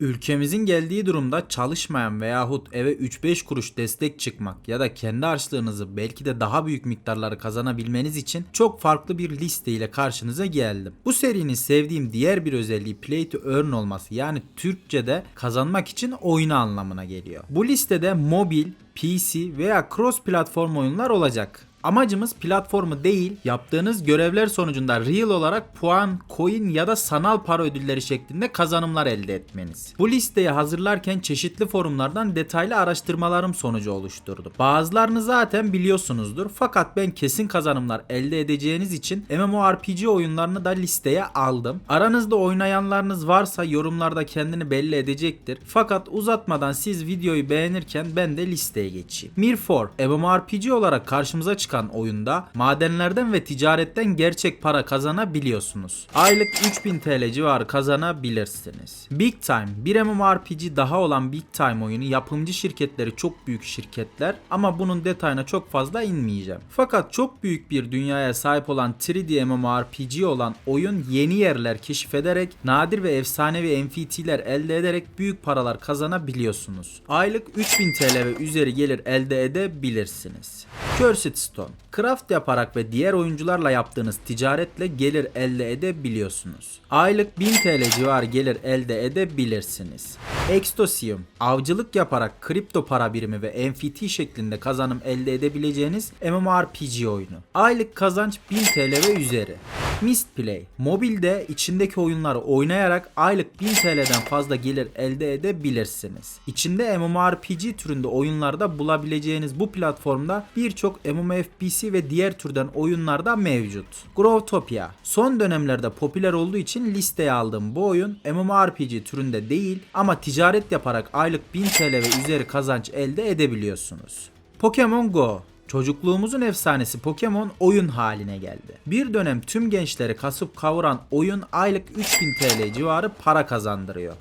Ülkemizin geldiği durumda çalışmayan veyahut eve 3-5 kuruş destek çıkmak ya da kendi harçlığınızı belki de daha büyük miktarları kazanabilmeniz için çok farklı bir liste ile karşınıza geldim. Bu serinin sevdiğim diğer bir özelliği play to earn olması yani Türkçe'de kazanmak için oyunu anlamına geliyor. Bu listede mobil, PC veya cross platform oyunlar olacak. Amacımız platformu değil, yaptığınız görevler sonucunda real olarak puan, coin ya da sanal para ödülleri şeklinde kazanımlar elde etmeniz. Bu listeyi hazırlarken çeşitli forumlardan detaylı araştırmalarım sonucu oluşturdu. Bazılarını zaten biliyorsunuzdur fakat ben kesin kazanımlar elde edeceğiniz için MMORPG oyunlarını da listeye aldım. Aranızda oynayanlarınız varsa yorumlarda kendini belli edecektir. Fakat uzatmadan siz videoyu beğenirken ben de listeye geçeyim. Mir4 MMORPG olarak karşımıza çıkan oyunda madenlerden ve ticaretten gerçek para kazanabiliyorsunuz. Aylık 3000 TL civarı kazanabilirsiniz. Big Time bir MMORPG daha olan Big Time oyunu yapımcı şirketleri çok büyük şirketler ama bunun detayına çok fazla inmeyeceğim. Fakat çok büyük bir dünyaya sahip olan 3D MMORPG olan oyun yeni yerler keşfederek nadir ve efsanevi NFT'ler elde ederek büyük paralar kazanabiliyorsunuz. Aylık 3000 TL ve üzeri gelir elde edebilirsiniz. Cursed Stone. Craft yaparak ve diğer oyuncularla yaptığınız ticaretle gelir elde edebiliyorsunuz. Aylık 1000 TL civarı gelir elde edebilirsiniz. Extosium. Avcılık yaparak kripto para birimi ve NFT şeklinde kazanım elde edebileceğiniz MMORPG oyunu. Aylık kazanç 1000 TL ve üzeri. Mistplay. Mobilde içindeki oyunları oynayarak aylık 1000 TL'den fazla gelir elde edebilirsiniz. İçinde MMORPG türünde oyunlarda bulabileceğiniz bu platformda birçok MMOFPC ve diğer türden oyunlar da mevcut. Growtopia. Son dönemlerde popüler olduğu için listeye aldığım bu oyun MMORPG türünde değil ama ticaret yaparak aylık 1000 TL ve üzeri kazanç elde edebiliyorsunuz. Pokemon Go Çocukluğumuzun efsanesi Pokemon oyun haline geldi. Bir dönem tüm gençleri kasıp kavuran oyun aylık 3000 TL civarı para kazandırıyor.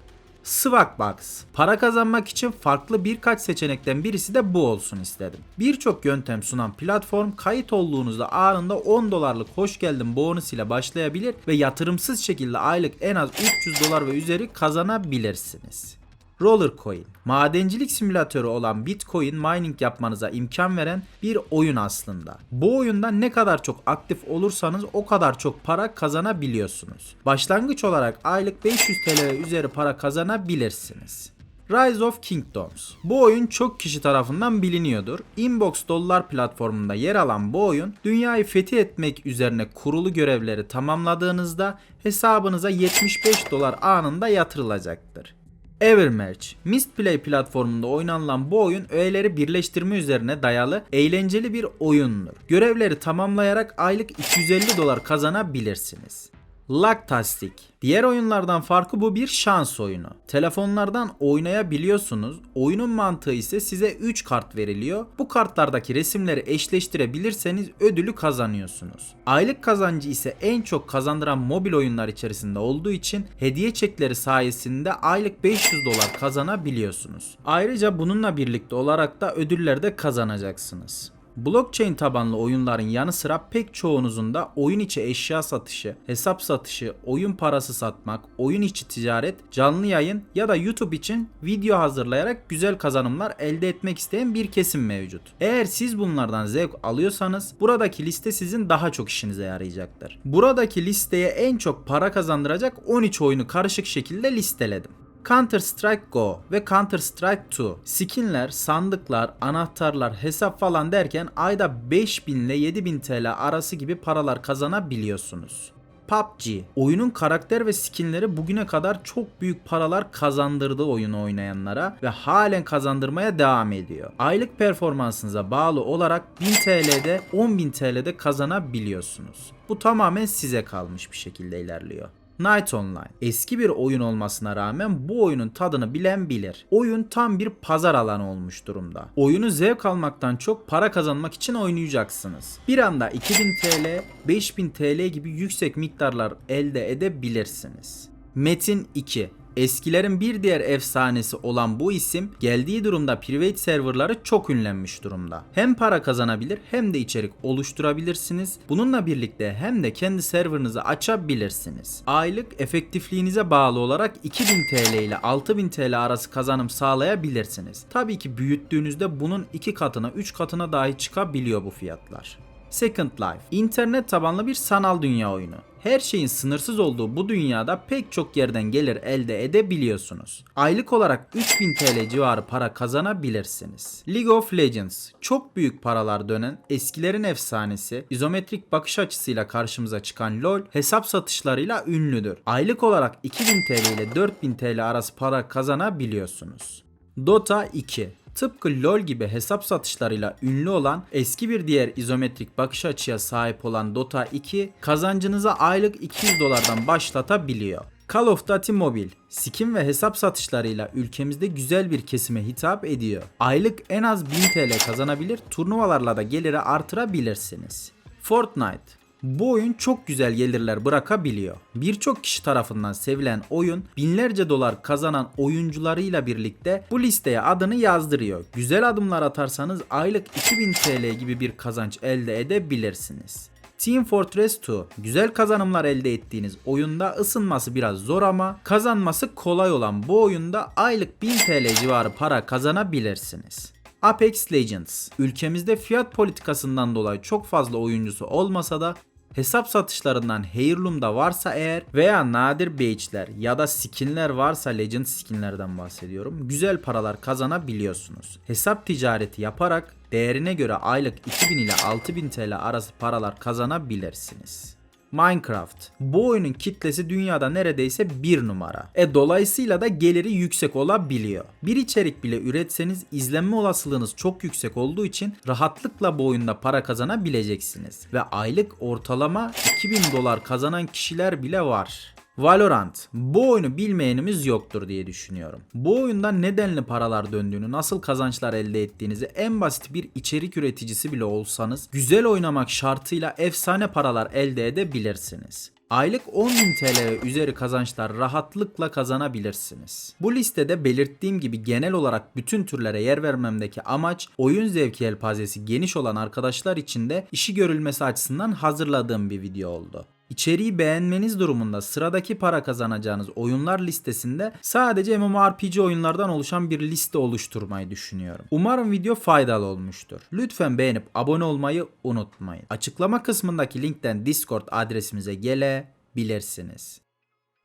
Swagbucks. Para kazanmak için farklı birkaç seçenekten birisi de bu olsun istedim. Birçok yöntem sunan platform kayıt olduğunuzda anında 10 dolarlık hoş geldin bonus ile başlayabilir ve yatırımsız şekilde aylık en az 300 dolar ve üzeri kazanabilirsiniz. Rollercoin. Madencilik simülatörü olan Bitcoin mining yapmanıza imkan veren bir oyun aslında. Bu oyunda ne kadar çok aktif olursanız o kadar çok para kazanabiliyorsunuz. Başlangıç olarak aylık 500 TL üzeri para kazanabilirsiniz. Rise of Kingdoms. Bu oyun çok kişi tarafından biliniyordur. Inbox Dollar platformunda yer alan bu oyun dünyayı fethi etmek üzerine kurulu görevleri tamamladığınızda hesabınıza 75 dolar anında yatırılacaktır. Evermerge. Mistplay platformunda oynanılan bu oyun öğeleri birleştirme üzerine dayalı eğlenceli bir oyundur. Görevleri tamamlayarak aylık 250 dolar kazanabilirsiniz. Lactastic. Diğer oyunlardan farkı bu bir şans oyunu. Telefonlardan oynayabiliyorsunuz. Oyunun mantığı ise size 3 kart veriliyor. Bu kartlardaki resimleri eşleştirebilirseniz ödülü kazanıyorsunuz. Aylık kazancı ise en çok kazandıran mobil oyunlar içerisinde olduğu için hediye çekleri sayesinde aylık 500 dolar kazanabiliyorsunuz. Ayrıca bununla birlikte olarak da ödüller de kazanacaksınız. Blockchain tabanlı oyunların yanı sıra pek çoğunuzun da oyun içi eşya satışı, hesap satışı, oyun parası satmak, oyun içi ticaret, canlı yayın ya da YouTube için video hazırlayarak güzel kazanımlar elde etmek isteyen bir kesim mevcut. Eğer siz bunlardan zevk alıyorsanız buradaki liste sizin daha çok işinize yarayacaktır. Buradaki listeye en çok para kazandıracak 13 oyunu karışık şekilde listeledim. Counter Strike Go ve Counter Strike 2 skinler, sandıklar, anahtarlar, hesap falan derken ayda 5000 ile 7000 TL arası gibi paralar kazanabiliyorsunuz. PUBG. Oyunun karakter ve skinleri bugüne kadar çok büyük paralar kazandırdı oyunu oynayanlara ve halen kazandırmaya devam ediyor. Aylık performansınıza bağlı olarak 1000 TL'de 10.000 TL'de kazanabiliyorsunuz. Bu tamamen size kalmış bir şekilde ilerliyor. Night Online. Eski bir oyun olmasına rağmen bu oyunun tadını bilen bilir. Oyun tam bir pazar alanı olmuş durumda. Oyunu zevk almaktan çok para kazanmak için oynayacaksınız. Bir anda 2000 TL, 5000 TL gibi yüksek miktarlar elde edebilirsiniz. Metin 2 Eskilerin bir diğer efsanesi olan bu isim geldiği durumda private serverları çok ünlenmiş durumda. Hem para kazanabilir hem de içerik oluşturabilirsiniz. Bununla birlikte hem de kendi serverınızı açabilirsiniz. Aylık efektifliğinize bağlı olarak 2000 TL ile 6000 TL arası kazanım sağlayabilirsiniz. Tabii ki büyüttüğünüzde bunun 2 katına 3 katına dahi çıkabiliyor bu fiyatlar. Second Life, internet tabanlı bir sanal dünya oyunu. Her şeyin sınırsız olduğu bu dünyada pek çok yerden gelir elde edebiliyorsunuz. Aylık olarak 3000 TL civarı para kazanabilirsiniz. League of Legends, çok büyük paralar dönen eskilerin efsanesi, izometrik bakış açısıyla karşımıza çıkan LoL hesap satışlarıyla ünlüdür. Aylık olarak 2000 TL ile 4000 TL arası para kazanabiliyorsunuz. Dota 2 Tıpkı LoL gibi hesap satışlarıyla ünlü olan eski bir diğer izometrik bakış açıya sahip olan Dota 2 kazancınıza aylık 200 dolardan başlatabiliyor. Call of Duty Mobile, skin ve hesap satışlarıyla ülkemizde güzel bir kesime hitap ediyor. Aylık en az 1000 TL kazanabilir, turnuvalarla da geliri artırabilirsiniz. Fortnite bu oyun çok güzel gelirler bırakabiliyor. Birçok kişi tarafından sevilen oyun binlerce dolar kazanan oyuncularıyla birlikte bu listeye adını yazdırıyor. Güzel adımlar atarsanız aylık 2000 TL gibi bir kazanç elde edebilirsiniz. Team Fortress 2 güzel kazanımlar elde ettiğiniz oyunda ısınması biraz zor ama kazanması kolay olan bu oyunda aylık 1000 TL civarı para kazanabilirsiniz. Apex Legends ülkemizde fiyat politikasından dolayı çok fazla oyuncusu olmasa da hesap satışlarından Heirloom'da varsa eğer veya nadir badge'ler ya da skinler varsa Legend skinlerden bahsediyorum. Güzel paralar kazanabiliyorsunuz. Hesap ticareti yaparak değerine göre aylık 2000 ile 6000 TL arası paralar kazanabilirsiniz. Minecraft. Bu oyunun kitlesi dünyada neredeyse bir numara. E dolayısıyla da geliri yüksek olabiliyor. Bir içerik bile üretseniz izlenme olasılığınız çok yüksek olduğu için rahatlıkla bu oyunda para kazanabileceksiniz. Ve aylık ortalama 2000 dolar kazanan kişiler bile var. Valorant. Bu oyunu bilmeyenimiz yoktur diye düşünüyorum. Bu oyunda nedenli paralar döndüğünü, nasıl kazançlar elde ettiğinizi en basit bir içerik üreticisi bile olsanız güzel oynamak şartıyla efsane paralar elde edebilirsiniz. Aylık 10.000 TL üzeri kazançlar rahatlıkla kazanabilirsiniz. Bu listede belirttiğim gibi genel olarak bütün türlere yer vermemdeki amaç oyun zevki yelpazesi geniş olan arkadaşlar için de işi görülmesi açısından hazırladığım bir video oldu. İçeriği beğenmeniz durumunda sıradaki para kazanacağınız oyunlar listesinde sadece MMORPG oyunlardan oluşan bir liste oluşturmayı düşünüyorum. Umarım video faydalı olmuştur. Lütfen beğenip abone olmayı unutmayın. Açıklama kısmındaki linkten Discord adresimize gelebilirsiniz.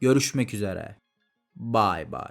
Görüşmek üzere. Bye bye.